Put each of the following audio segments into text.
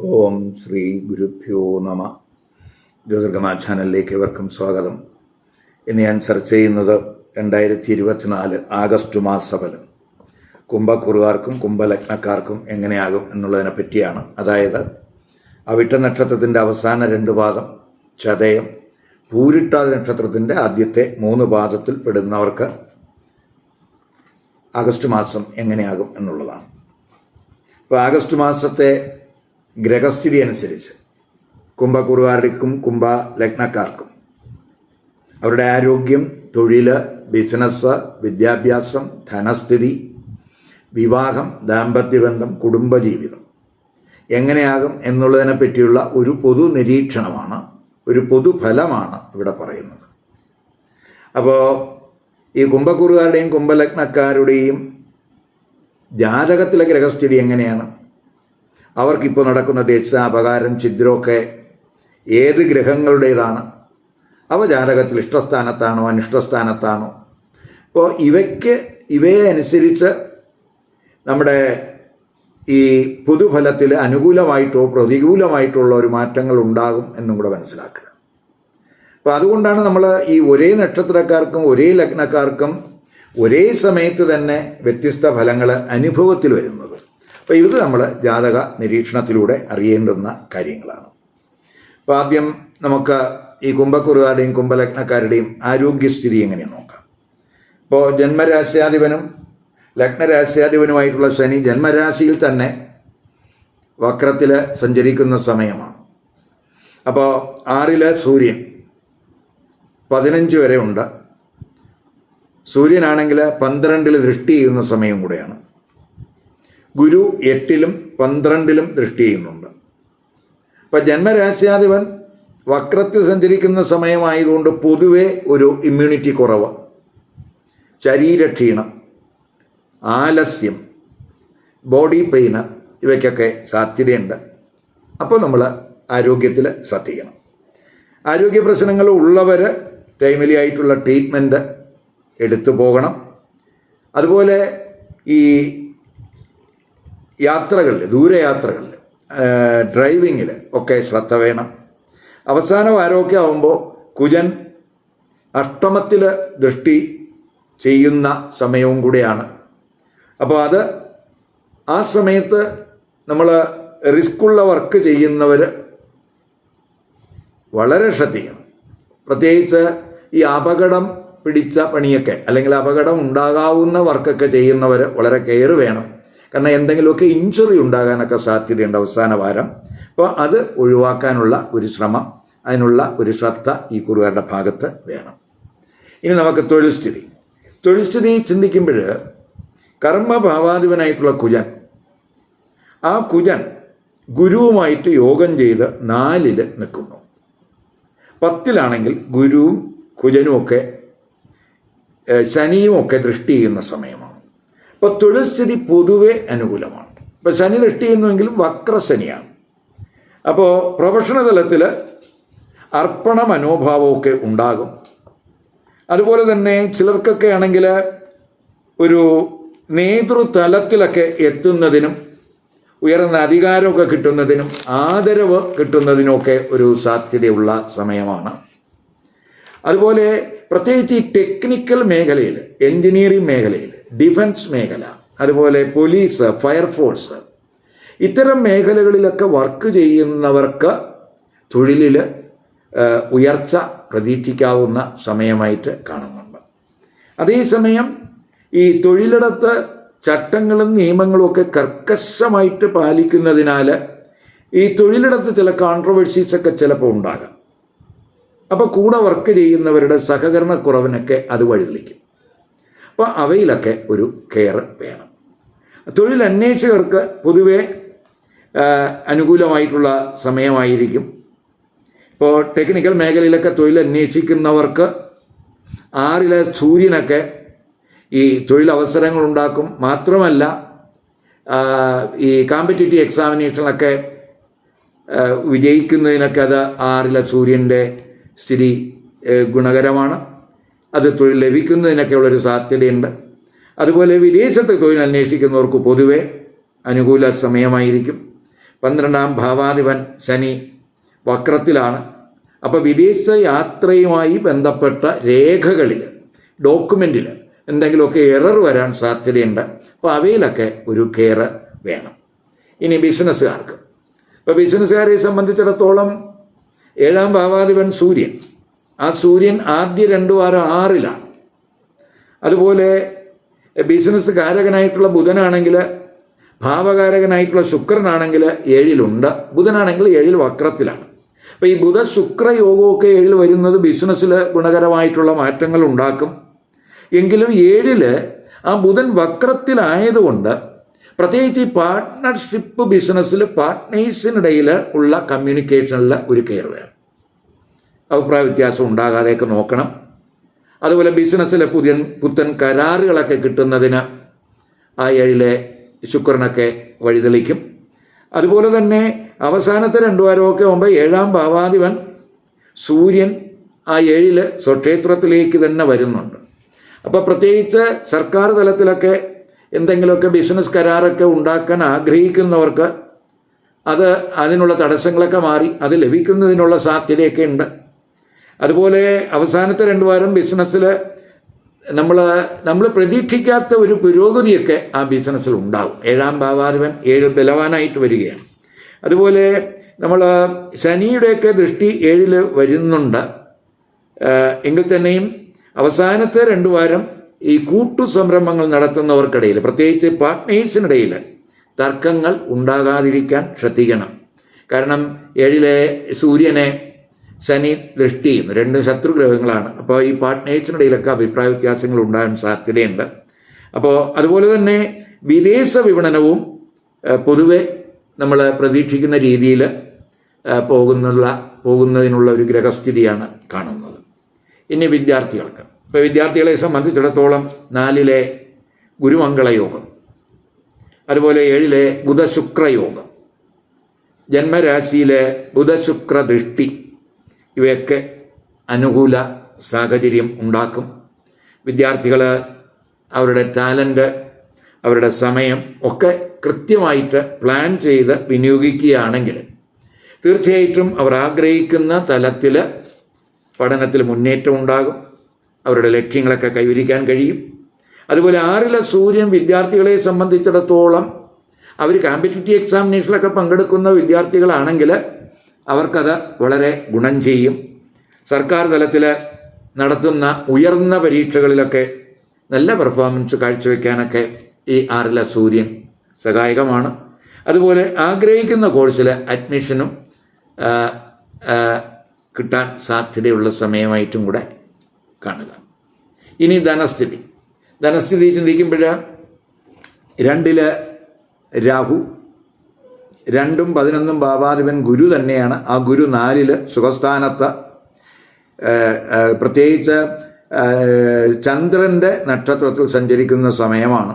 ഓം ശ്രീ ഗുരുഭ്യോ നമ. ജ്യോതിർഗമാ ചാനലിലേക്ക് ഇവർക്കും സ്വാഗതം. ഇന്ന് ഞാൻ ചർച്ച ചെയ്യുന്നത് രണ്ടായിരത്തി ഇരുപത്തിനാല് ആഗസ്റ്റ് മാസഫലം. കുംഭക്കുറുകാർക്കും കുംഭലഗ്നക്കാർക്കും എങ്ങനെയാകും എന്നുള്ളതിനെ പറ്റിയാണ്. അതായത് അവിട്ട നക്ഷത്രത്തിന്റെ അവസാന രണ്ട് പാദം ചതയം പൂരിട്ടാതി നക്ഷത്രത്തിന്റെ ആദ്യത്തെ മൂന്ന് പാദത്തിൽ പെടുന്നവർക്ക് ആഗസ്റ്റ് മാസം എങ്ങനെയാകും എന്നുള്ളതാണ്. ഇപ്പോൾ ആഗസ്റ്റ് മാസത്തെ ഗ്രഹസ്ഥിതി അനുസരിച്ച്. കുംഭക്കുറുകാർക്കും കുംഭ ലഗ്നക്കാർക്കും അവരുടെ ആരോഗ്യം തൊഴിൽ ബിസിനസ് വിദ്യാഭ്യാസം ധനസ്ഥിതി വിവാഹം ദാമ്പത്യബന്ധം കുടുംബജീവിതം. എങ്ങനെയാകും എന്നുള്ളതിനെ പറ്റിയുള്ള ഒരു പൊതു നിരീക്ഷണമാണ് ഒരു പൊതുഫലമാണ് ഇവിടെ പറയുന്നത്. അപ്പോൾ ഈ കുംഭക്കുറുകാരുടെയും കുംഭലഗ്നക്കാരുടെയും ജാതകത്തിലെ ഗ്രഹസ്ഥിതി എങ്ങനെയാണ്? അവർക്കിപ്പോൾ നടക്കുന്ന ദശ അപകാരം ഛിദ്രമൊക്കെ ഏത് ഗ്രഹങ്ങളുടേതാണ്? അവ ജാതകത്തിൽ ഇഷ്ടസ്ഥാനത്താണോ അനിഷ്ടസ്ഥാനത്താണോ? അപ്പോൾ ഇവയ്ക്ക് ഇവയെ അനുസരിച്ച് നമ്മുടെ ഈ പൊതുഫലത്തിൽ അനുകൂലമായിട്ടോ പ്രതികൂലമായിട്ടുള്ള ഒരു മാറ്റങ്ങൾ ഉണ്ടാകും എന്നും കൂടെ മനസ്സിലാക്കുക. അപ്പോൾ അതുകൊണ്ടാണ് നമ്മൾ ഈ ഒരേ നക്ഷത്രക്കാർക്കും ഒരേ ലഗ്നക്കാർക്കും ഒരേ സമയത്ത് തന്നെ വ്യത്യസ്ത ഫലങ്ങൾ അനുഭവത്തിൽ വരുന്നത്. അപ്പോൾ ഇത് നമ്മൾ ജാതക നിരീക്ഷണത്തിലൂടെ അറിയേണ്ടുന്ന കാര്യങ്ങളാണ്. അപ്പോൾ ആദ്യം നമുക്ക് ഈ കുംഭക്കുറുകാരുടെയും കുംഭലഗ്നക്കാരുടെയും ആരോഗ്യസ്ഥിതി എങ്ങനെയാണ് നോക്കാം. ഇപ്പോൾ ജന്മരാശ്യാധിപനും ലഗ്നരാശ്യാധിപനുമായിട്ടുള്ള ശനി ജന്മരാശിയിൽ തന്നെ വക്രത്തിൽ സഞ്ചരിക്കുന്ന സമയമാണ്. അപ്പോൾ ആറിൽ സൂര്യൻ പതിനഞ്ച് വരെ ഉണ്ട്. സൂര്യനാണെങ്കിൽ പന്ത്രണ്ടിൽ ദൃഷ്ടി ചെയ്യുന്ന സമയം കൂടെയാണ്. ഗുരു എട്ടിലും പന്ത്രണ്ടിലും ദൃഷ്ടി ചെയ്യുന്നുണ്ട്. അപ്പം ജന്മരാശ്യാധിപൻ വക്രത്തിൽ സഞ്ചരിക്കുന്ന സമയമായതുകൊണ്ട് പൊതുവെ ഒരു ഇമ്മ്യൂണിറ്റി കുറവ്. ശരീരക്ഷീണം ആലസ്യം ബോഡി പെയിന് ഇവയ്ക്കൊക്കെ സാധ്യതയുണ്ട്. അപ്പോൾ നമ്മൾ ആരോഗ്യത്തിൽ ശ്രദ്ധിക്കണം. ആരോഗ്യ പ്രശ്നങ്ങൾ ഉള്ളവർ ടൈമിലി ആയിട്ടുള്ള ട്രീറ്റ്മെന്റ് എടുത്തു പോകണം. അതുപോലെ ഈ യാത്രകളിൽ ദൂരയാത്രകളിൽ ഡ്രൈവിങ്ങിൽ ഒക്കെ ശ്രദ്ധ വേണം. അവസാനം ആരോഗ്യമാകുമ്പോൾ കുജൻ അഷ്ടമത്തിൽ ദൃഷ്ടി ചെയ്യുന്ന സമയവും കൂടിയാണ്. അപ്പോൾ അത് ആ സമയത്ത് നമ്മൾ റിസ്ക്കുള്ള വർക്ക് ചെയ്യുന്നവർ വളരെ ശ്രദ്ധിക്കണം. പ്രത്യേകിച്ച് ഈ അപകടം പിടിച്ച പണിയൊക്കെ അല്ലെങ്കിൽ അപകടം ഉണ്ടാകാവുന്ന വർക്കൊക്കെ ചെയ്യുന്നവർ വളരെ കെയർ വേണം. കാരണം എന്തെങ്കിലുമൊക്കെ ഇഞ്ചുറി ഉണ്ടാകാനൊക്കെ സാധ്യതയുണ്ട് അവസാന വാരം. അപ്പോൾ അത് ഒഴിവാക്കാനുള്ള ഒരു ശ്രമം അതിനുള്ള ഒരു ശ്രദ്ധ ഈ കുറുകാരുടെ ഭാഗത്ത് വേണം. ഇനി നമുക്ക് തൊഴിൽ സ്ഥിതി. തൊഴിൽ സ്ഥിതി ചിന്തിക്കുമ്പോൾ കർമ്മഭാവാധിപനായിട്ടുള്ള കുജൻ ആ കുജൻ ഗുരുവുമായിട്ട് യോഗം ചെയ്ത് നാലിൽ നിൽക്കുന്നു. പത്തിലാണെങ്കിൽ ഗുരുവും കുജനുമൊക്കെ ശനിയുമൊക്കെ ദൃഷ്ടി ചെയ്യുന്ന സമയമാണ്. അപ്പോൾ തൊഴിൽ സ്ഥിതി പൊതുവെ അനുകൂലമാണ്. ഇപ്പോൾ ശനി ദൃഷ്ടി വക്രശനിയാണ്. അപ്പോൾ പ്രൊഫഷണൽ തലത്തിൽ അർപ്പണ മനോഭാവമൊക്കെ ഉണ്ടാകും. അതുപോലെ തന്നെ ചിലർക്കൊക്കെ ആണെങ്കിൽ ഒരു നേതൃതലത്തിലൊക്കെ എത്തുന്നതിനും ഉയർന്ന അധികാരമൊക്കെ കിട്ടുന്നതിനും ആദരവ് കിട്ടുന്നതിനുമൊക്കെ ഒരു സാധ്യതയുള്ള സമയമാണ്. അതുപോലെ പ്രത്യേകിച്ച് ഈ ടെക്നിക്കൽ മേഖലയിൽ എൻജിനീയറിംഗ് മേഖലയിൽ ഡിഫൻസ് മേഖല അതുപോലെ പോലീസ് ഫയർഫോഴ്സ് ഇത്തരം മേഖലകളിലൊക്കെ വർക്ക് ചെയ്യുന്നവർക്ക് തൊഴിലിൽ ഉയർച്ച പ്രതീക്ഷിക്കാവുന്ന സമയമായിട്ട് കാണുന്നുണ്ട്. അതേസമയം ഈ തൊഴിലിടത്ത് ചട്ടങ്ങളും നിയമങ്ങളും ഒക്കെ കർക്കശമായിട്ട് പാലിക്കുന്നതിനാൽ ഈ തൊഴിലിടത്ത് ചില കോൺട്രവേഴ്സീസ് ഒക്കെ ചിലപ്പോൾ ഉണ്ടാകാം. അപ്പോൾ കൂടെ വർക്ക് ചെയ്യുന്നവരുടെ സഹകരണക്കുറവിനൊക്കെ അത് വഴിതെളിക്കും. അപ്പോൾ അവയിലൊക്കെ ഒരു കെയർ വേണം. തൊഴിൽ അന്വേഷകർക്ക് പൊതുവെ അനുകൂലമായിട്ടുള്ള സമയമായിരിക്കും. ഇപ്പോൾ ടെക്നിക്കൽ മേഖലയിലൊക്കെ തൊഴിൽ അന്വേഷിക്കുന്നവർക്ക് ആറിലെ സൂര്യനൊക്കെ ഈ തൊഴിലവസരങ്ങൾ ഉണ്ടാക്കും. മാത്രമല്ല ഈ കോമ്പറ്റേറ്റീവ് എക്സാമിനേഷനിലൊക്കെ വിജയിക്കുന്നതിനൊക്കെ അത് ആറിലെ സൂര്യന്റെ സ്ഥിതി ഗുണകരമാണ്. അത് തൊഴിൽ ലഭിക്കുന്നതിനൊക്കെ ഉള്ളൊരു സാധ്യതയുണ്ട്. അതുപോലെ വിദേശത്ത് തൊഴിൽ അന്വേഷിക്കുന്നവർക്ക് പൊതുവെ അനുകൂല സമയമായിരിക്കും. പന്ത്രണ്ടാം ഭാവാധിപൻ ശനി വക്രത്തിലാണ്. അപ്പോൾ വിദേശ യാത്രയുമായി ബന്ധപ്പെട്ട രേഖകളിൽ ഡോക്യുമെന്റിൽ എന്തെങ്കിലുമൊക്കെ എറർ വരാൻ സാധ്യതയുണ്ട്. അപ്പോൾ അവയിലൊക്കെ ഒരു കെയർ വേണം. ഇനി ബിസിനസ്സുകാർക്ക്. ഇപ്പോൾ ബിസിനസ്സുകാരെ സംബന്ധിച്ചിടത്തോളം ഏഴാം ഭാവാധിപൻ സൂര്യൻ. ആ സൂര്യൻ ആദ്യ രണ്ടു വാരം ആറിലാണ്. അതുപോലെ ബിസിനസ് കാരകനായിട്ടുള്ള ബുധനാണെങ്കിൽ ഭാവകാരകനായിട്ടുള്ള ശുക്രനാണെങ്കിൽ ഏഴിലുണ്ട്. ബുധനാണെങ്കിൽ ഏഴിൽ വക്രത്തിലാണ്. അപ്പോൾ ഈ ബുധ ശുക്ര യോഗമൊക്കെ ഏഴിൽ വരുന്നത് ബിസിനസ്സിൽ ഗുണകരമായിട്ടുള്ള മാറ്റങ്ങൾ ഉണ്ടാക്കും. എങ്കിലും ഏഴിൽ ആ ബുധൻ വക്രത്തിലായതുകൊണ്ട് പ്രത്യേകിച്ച് ഈ പാർട്ട്ണർഷിപ്പ് ബിസിനസ്സിൽ പാർട്ട്നേഴ്സിനിടയിൽ ഉള്ള കമ്മ്യൂണിക്കേഷനിൽ ഒരു കെയർ വേണം. അഭിപ്രായ വ്യത്യാസം ഉണ്ടാകാതെയൊക്കെ നോക്കണം. അതുപോലെ ബിസിനസ്സിലെ പുതിയ പുത്തൻ കരാറുകളൊക്കെ കിട്ടുന്നതിന് ആ ഏഴിലെ ശുക്രനൊക്കെ വഴിതെളിക്കും. അതുപോലെ തന്നെ അവസാനത്തെ രണ്ടു വാരമൊക്കെ ആകുമ്പോൾ ഏഴാം ഭാവാധിപൻ സൂര്യൻ ആ ഏഴിൽ സ്വക്ഷേത്രത്തിലേക്ക് തന്നെ വരുന്നുണ്ട്. അപ്പോൾ പ്രത്യേകിച്ച് സർക്കാർ തലത്തിലൊക്കെ എന്തെങ്കിലുമൊക്കെ ബിസിനസ് കരാറൊക്കെ ഉണ്ടാക്കാൻ ആഗ്രഹിക്കുന്നവർക്ക് അത് അതിനുള്ള തടസ്സങ്ങളൊക്കെ മാറി അത് ലഭിക്കുന്നതിനുള്ള സാധ്യതയൊക്കെ ഉണ്ട്. അതുപോലെ അവസാനത്തെ രണ്ട് വാരം ബിസിനസ്സിൽ നമ്മൾ നമ്മൾ പ്രതീക്ഷിക്കാത്ത ഒരു പുരോഗതിയൊക്കെ ആ ബിസിനസ്സിൽ ഉണ്ടാവും. ഏഴാം ഭാവാധിപൻ ഏഴ് ബലവാനായിട്ട് വരികയാണ്. അതുപോലെ നമ്മൾ ശനിയുടെയൊക്കെ ദൃഷ്ടി ഏഴിൽ വരുന്നുണ്ട്. എങ്കിൽ തന്നെയും അവസാനത്തെ രണ്ട് വാരം ഈ കൂട്ടു സംരംഭങ്ങൾ നടത്തുന്നവർക്കിടയിൽ പ്രത്യേകിച്ച് പാർട്ട്നേഴ്സിനിടയിൽ തർക്കങ്ങൾ ഉണ്ടാകാതിരിക്കാൻ ശ്രദ്ധിക്കണം. കാരണം ഏഴിലെ സൂര്യനെ ശനി ദൃഷ്ടി ചെയ്യുന്നു. രണ്ട് ശത്രുഗ്രഹങ്ങളാണ്. അപ്പോൾ ഈ പാർട്ട്നേഴ്സിനിടയിലൊക്കെ അഭിപ്രായ വ്യത്യാസങ്ങൾ ഉണ്ടാകാൻ സാധ്യതയുണ്ട്. അപ്പോൾ അതുപോലെ തന്നെ വിദേശ വിപണനവും പൊതുവെ നമ്മൾ പ്രതീക്ഷിക്കുന്ന രീതിയിൽ പോകുന്നുള്ള പോകുന്നതിനുള്ള ഒരു ഗ്രഹസ്ഥിതിയാണ് കാണുന്നത്. ഇനി വിദ്യാർത്ഥികൾക്ക്. ഇപ്പോൾ വിദ്യാർത്ഥികളെ സംബന്ധിച്ചിടത്തോളം നാലിലെ ഗുരുമംഗളയോഗം അതുപോലെ ഏഴിലെ ബുധശുക്രയോഗം ജന്മരാശിയിലെ ബുധശുക്ര ദൃഷ്ടി ഇവയൊക്കെ അനുകൂല സാഹചര്യം ഉണ്ടാക്കും. വിദ്യാർത്ഥികൾ അവരുടെ ടാലന്റ് അവരുടെ സമയം ഒക്കെ കൃത്യമായിട്ട് പ്ലാൻ ചെയ്ത് വിനിയോഗിക്കുകയാണെങ്കിൽ തീർച്ചയായിട്ടും അവർ ആഗ്രഹിക്കുന്ന തലത്തിൽ പഠനത്തിൽ മുന്നേറ്റം ഉണ്ടാകും. അവരുടെ ലക്ഷ്യങ്ങളൊക്കെ കൈവരിക്കാൻ കഴിയും. അതുപോലെ ആറിലെ സൂര്യൻ വിദ്യാർത്ഥികളെ സംബന്ധിച്ചിടത്തോളം അവർ കോമ്പറ്റീറ്റീവ് എക്സാമിനേഷനിലൊക്കെ പങ്കെടുക്കുന്ന വിദ്യാർത്ഥികളാണെങ്കിൽ അവർക്കത് വളരെ ഗുണം ചെയ്യും. സർക്കാർ തലത്തിൽ നടത്തുന്ന ഉയർന്ന പരീക്ഷകളിലൊക്കെ നല്ല പെർഫോമൻസ് കാഴ്ചവെക്കാനൊക്കെ ഈ ആറിലെ സൂര്യൻ സഹായകമാണ്. അതുപോലെ ആഗ്രഹിക്കുന്ന കോഴ്സിൽ അഡ്മിഷനും കിട്ടാൻ സാധ്യതയുള്ള സമയമായിട്ടും കൂടെ കാണുക. ഇനി ധനസ്ഥിതി. ധനസ്ഥിതി ചിന്തിക്കുമ്പോൾ രണ്ടിൽ രാഹു രണ്ടും പതിനൊന്നും ഭാവാധിപൻ ഗുരു തന്നെയാണ്. ആ ഗുരു നാലിൽ സുഖസ്ഥാനത്ത് പ്രത്യേകിച്ച് ചന്ദ്രന്റെ നക്ഷത്രത്തിൽ സഞ്ചരിക്കുന്ന സമയമാണ്.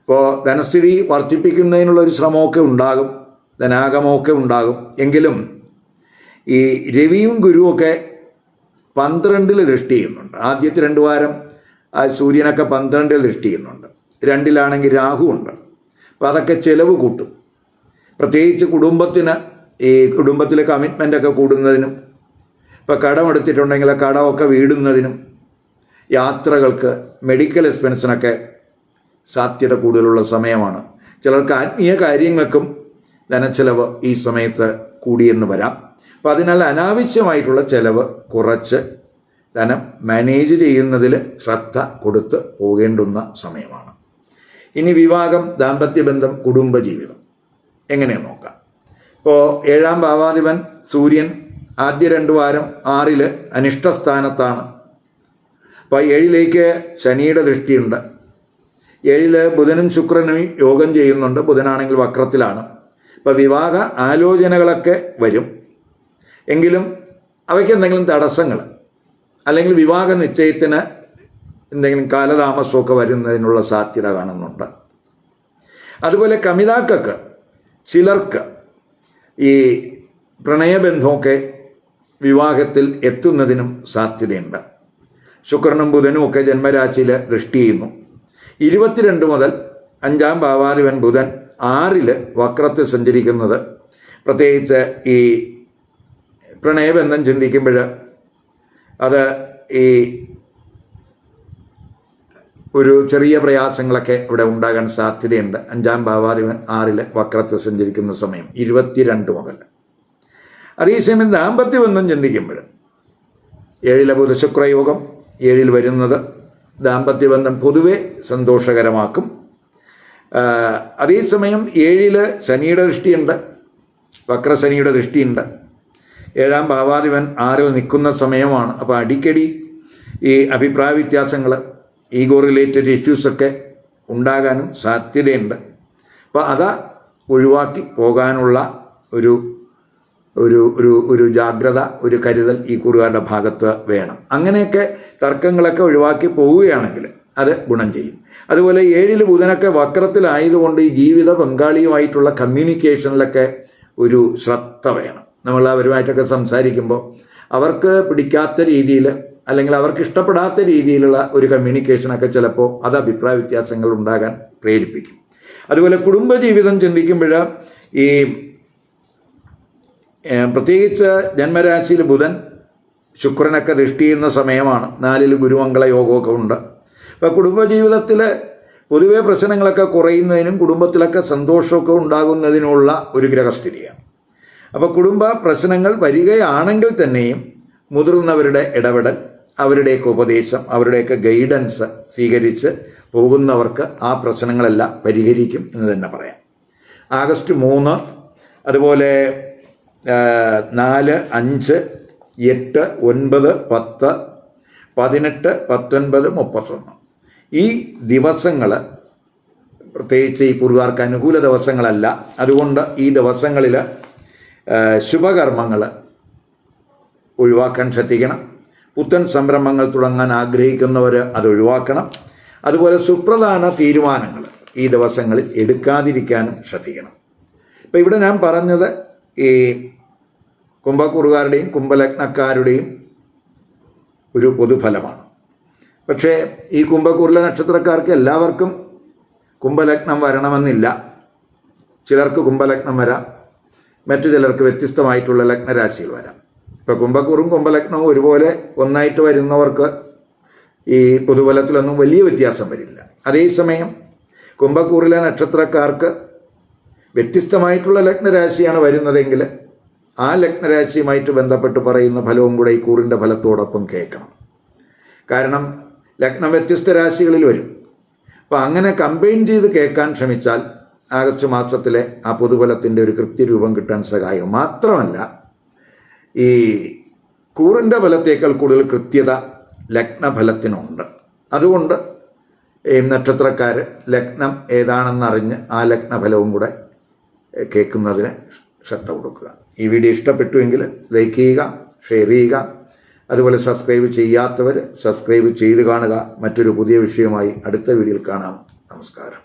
അപ്പോൾ ധനസ്ഥിതി വർദ്ധിപ്പിക്കുന്നതിനുള്ള ഒരു ശ്രമമൊക്കെ ഉണ്ടാകും ധനാഗമമൊക്കെ ഉണ്ടാകും. എങ്കിലും ഈ രവിയും ഗുരുവൊക്കെ പന്ത്രണ്ടിൽ ദൃഷ്ടി ചെയ്യുന്നുണ്ട്. ആദ്യത്തെ രണ്ട് വാരം സൂര്യനൊക്കെ പന്ത്രണ്ടിൽ ദൃഷ്ടി ചെയ്യുന്നുണ്ട്. രണ്ടിലാണെങ്കിൽ രാഹു ഉണ്ട്. അപ്പോൾ അതൊക്കെ ചിലവ് കൂട്ടും. പ്രത്യേകിച്ച് കുടുംബത്തിന് ഈ കുടുംബത്തിലെ കമ്മിറ്റ്മെന്റ് ഒക്കെ കൂടുന്നതിനും ഇപ്പോൾ കടമെടുത്തിട്ടുണ്ടെങ്കിൽ ആ കടമൊക്കെ വീടുന്നതിനും യാത്രകൾക്ക് മെഡിക്കൽ എക്സ്പെൻസിനൊക്കെ സാധ്യത കൂടുതലുള്ള സമയമാണ്. ചിലർക്ക് ആത്മീയ കാര്യങ്ങൾക്കും ധനച്ചെലവ് ഈ സമയത്ത് കൂടിയെന്ന് വരാം. അപ്പം അതിനാൽ അനാവശ്യമായിട്ടുള്ള ചെലവ് കുറച്ച് ധനം മാനേജ് ചെയ്യുന്നതിൽ ശ്രദ്ധ കൊടുത്ത് പോകേണ്ടുന്ന സമയമാണ്. ഇനി വിവാഹം ദാമ്പത്യബന്ധം കുടുംബജീവിതം. എങ്ങനെ നോക്കാം? ഇപ്പോൾ ഏഴാം ഭാവാധിപൻ സൂര്യൻ ആദ്യ രണ്ട് വാരം ആറിൽ അനിഷ്ടസ്ഥാനത്താണ്. അപ്പോൾ ഏഴിലേക്ക് ശനിയുടെ ദൃഷ്ടിയുണ്ട്. ഏഴിൽ ബുധനും ശുക്രനും യോഗം ചെയ്യുന്നുണ്ട്. ബുധനാണെങ്കിൽ വക്രത്തിലാണ്. അപ്പോൾ വിവാഹ ആലോചനകളൊക്കെ വരും. എങ്കിലും അവയ്ക്ക് എന്തെങ്കിലും തടസ്സങ്ങൾ അല്ലെങ്കിൽ വിവാഹ നിശ്ചയത്തിന് എന്തെങ്കിലും കാലതാമസമൊക്കെ വരുന്നതിനുള്ള സാധ്യത കാണുന്നുണ്ട്. അതുപോലെ കമിതാക്കൾക്ക് ചിലർക്ക് ഈ പ്രണയബന്ധമൊക്കെ വിവാഹത്തിൽ എത്തുന്നതിനും സാധ്യതയുണ്ട്. ശുക്രനും ബുധനും ഒക്കെ ജന്മരാശിയിൽ ദൃഷ്ടി ചെയ്യുന്നു. ഇരുപത്തിരണ്ട് മുതൽ അഞ്ചാം ഭാവാധിപൻ ബുധൻ ആറിൽ വക്രത്തിൽ സഞ്ചരിക്കുന്നത് പ്രത്യേകിച്ച് ഈ പ്രണയബന്ധം ചിന്തിക്കുമ്പോൾ അത് ഈ ഒരു ചെറിയ പ്രയാസങ്ങളൊക്കെ ഇവിടെ ഉണ്ടാകാൻ സാധ്യതയുണ്ട്. അഞ്ചാം ഭാവാധിപൻ ആറിൽ വക്രത്തെ സഞ്ചരിക്കുന്ന സമയം ഇരുപത്തിരണ്ട് മുതൽ. അതേസമയം ദാമ്പത്യബന്ധം ചിന്തിക്കുമ്പോൾ ഏഴിലെ ബുധശുക്രയോഗം ഏഴിൽ വരുന്നത് ദാമ്പത്യബന്ധം പൊതുവെ സന്തോഷകരമാക്കും. അതേസമയം ഏഴിൽ ശനിയുടെ ദൃഷ്ടിയുണ്ട് വക്രശനിയുടെ ദൃഷ്ടിയുണ്ട്. ഏഴാം ഭാവാധിപൻ ആറിൽ നിൽക്കുന്ന സമയമാണ്. അപ്പോൾ അടിക്കടി ഈ അഭിപ്രായ വ്യത്യാസങ്ങൾ ഈഗോ റിലേറ്റഡ് ഇഷ്യൂസൊക്കെ ഉണ്ടാകാനും സാധ്യതയുണ്ട്. അപ്പോൾ അത് ഒഴിവാക്കി പോകാനുള്ള ഒരു ഒരു ഒരു ഒരു ജാഗ്രത ഒരു കരുതൽ ഈ കുറുകാരുടെ ഭാഗത്ത് വേണം. അങ്ങനെയൊക്കെ തർക്കങ്ങളൊക്കെ ഒഴിവാക്കി പോവുകയാണെങ്കിൽ അത് ഗുണം ചെയ്യും. അതുപോലെ ഏഴിൽ ബുധനൊക്കെ വക്രത്തിലായതുകൊണ്ട് ഈ ജീവിത പങ്കാളിയുമായിട്ടുള്ള കമ്മ്യൂണിക്കേഷനിലൊക്കെ ഒരു ശ്രദ്ധ വേണം. നമ്മൾ അവരുമായിട്ടൊക്കെ സംസാരിക്കുമ്പോൾ അവർക്ക് പിടിക്കാത്ത രീതിയിൽ അല്ലെങ്കിൽ അവർക്ക് ഇഷ്ടപ്പെടാത്ത രീതിയിലുള്ള ഒരു കമ്മ്യൂണിക്കേഷനൊക്കെ ചിലപ്പോൾ അത് അഭിപ്രായ വ്യത്യാസങ്ങൾ ഉണ്ടാകാൻ പ്രേരിപ്പിക്കും. അതുപോലെ കുടുംബജീവിതം ചിന്തിക്കുമ്പോൾ ഈ പ്രത്യേകിച്ച് ജന്മരാശിയിൽ ബുധൻ ശുക്രനൊക്കെ ദൃഷ്ടി ചെയ്യുന്ന സമയമാണ്. നാലിൽ ഗുരുമംഗള യോഗമൊക്കെ ഉണ്ട്. അപ്പോൾ കുടുംബജീവിതത്തിൽ പൊതുവേ പ്രശ്നങ്ങളൊക്കെ കുറയുന്നതിനും കുടുംബത്തിലൊക്കെ സന്തോഷമൊക്കെ ഉണ്ടാകുന്നതിനുള്ള ഒരു ഗ്രഹസ്ഥിതിയാണ്. അപ്പോൾ കുടുംബ പ്രശ്നങ്ങൾ വരികയാണെങ്കിൽ തന്നെയും മുതിർന്നവരുടെ ഇടപെടൽ അവരുടെയൊക്കെ ഉപദേശം അവരുടെയൊക്കെ ഗൈഡൻസ് സ്വീകരിച്ച് പോകുന്നവർക്ക് ആ പ്രശ്നങ്ങളെല്ലാം പരിഹരിക്കും എന്ന് തന്നെ പറയാം. ആഗസ്റ്റ് മൂന്ന് അതുപോലെ നാല് അഞ്ച് എട്ട് ഒൻപത് പത്ത് പതിനെട്ട് പത്തൊൻപത് മുപ്പത്തൊന്ന്. ഈ ദിവസങ്ങൾ പ്രത്യേകിച്ച് ഈ കുറുകാർക്ക് അനുകൂല ദിവസങ്ങളല്ല. അതുകൊണ്ട് ഈ ദിവസങ്ങളിൽ ശുഭകർമ്മങ്ങൾ ഒഴിവാക്കാൻ ശ്രദ്ധിക്കണം. പുത്തൻ സംരംഭങ്ങൾ തുടങ്ങാൻ ആഗ്രഹിക്കുന്നവർ അത് ഒഴിവാക്കണം. അതുപോലെ സുപ്രധാന തീരുമാനങ്ങൾ ഈ ദിവസങ്ങളിൽ എടുക്കാതിരിക്കാനും ശ്രദ്ധിക്കണം. ഇപ്പം ഇവിടെ ഞാൻ പറഞ്ഞത് ഈ കുംഭക്കുറുകാരുടെയും കുംഭലഗ്നക്കാരുടെയും ഒരു പൊതുഫലമാണ്. പക്ഷേ ഈ കുംഭക്കുറുല നക്ഷത്രക്കാർക്ക് എല്ലാവർക്കും കുംഭലഗ്നം വരണമെന്നില്ല. ചിലർക്ക് കുംഭലഗ്നം വരാം. മറ്റു ചിലർക്ക് വ്യത്യസ്തമായിട്ടുള്ള ലഗ്നരാശിയിൽ വരാം. ഇപ്പോൾ കുംഭക്കൂറും കുംഭലഗ്നവും ഒരുപോലെ ഒന്നായിട്ട് വരുന്നവർക്ക് ഈ പൊതുബലത്തിലൊന്നും വലിയ വ്യത്യാസം വരില്ല. അതേസമയം കുംഭക്കൂറിലെ നക്ഷത്രക്കാർക്ക് വ്യത്യസ്തമായിട്ടുള്ള ലഗ്നരാശിയാണ് വരുന്നതെങ്കിൽ ആ ലഗ്നരാശിയുമായിട്ട് ബന്ധപ്പെട്ട് പറയുന്ന ഫലവും കൂടെ ഈ കൂറിന്റെ ഫലത്തോടൊപ്പം കേൾക്കണം. കാരണം ലഗ്നം വ്യത്യസ്ത രാശികളിൽ വരും. അപ്പോൾ അങ്ങനെ കമ്പൈൻ ചെയ്ത് കേൾക്കാൻ ശ്രമിച്ചാൽ ആഗസ്റ്റ് മാസത്തിലെ ആ പൊതുബലത്തിന്റെ ഒരു കൃത്യരൂപം കിട്ടാൻ സഹായം മാത്രമല്ല ഈ കൂറിന്റെ ഫലത്തേക്കാൾ കൂടുതൽ കൃത്യത ലഗ്നഫലത്തിനുണ്ട് അതുകൊണ്ട് ഈ നക്ഷത്രക്കാർ ലഗ്നം ഏതാണെന്നറിഞ്ഞ് ആ ലഗ്നഫലവും കൂടെ കേൾക്കുന്നതിന് ശ്രദ്ധ കൊടുക്കുക. ഈ വീഡിയോ ഇഷ്ടപ്പെട്ടുവെങ്കിൽ ലൈക്ക് ചെയ്യുക ഷെയർ ചെയ്യുക. അതുപോലെ സബ്സ്ക്രൈബ് ചെയ്യാത്തവർ സബ്സ്ക്രൈബ് ചെയ്ത് കാണുക. മറ്റൊരു പുതിയ വിഷയമായി അടുത്ത വീഡിയോയിൽ കാണാം. നമസ്കാരം.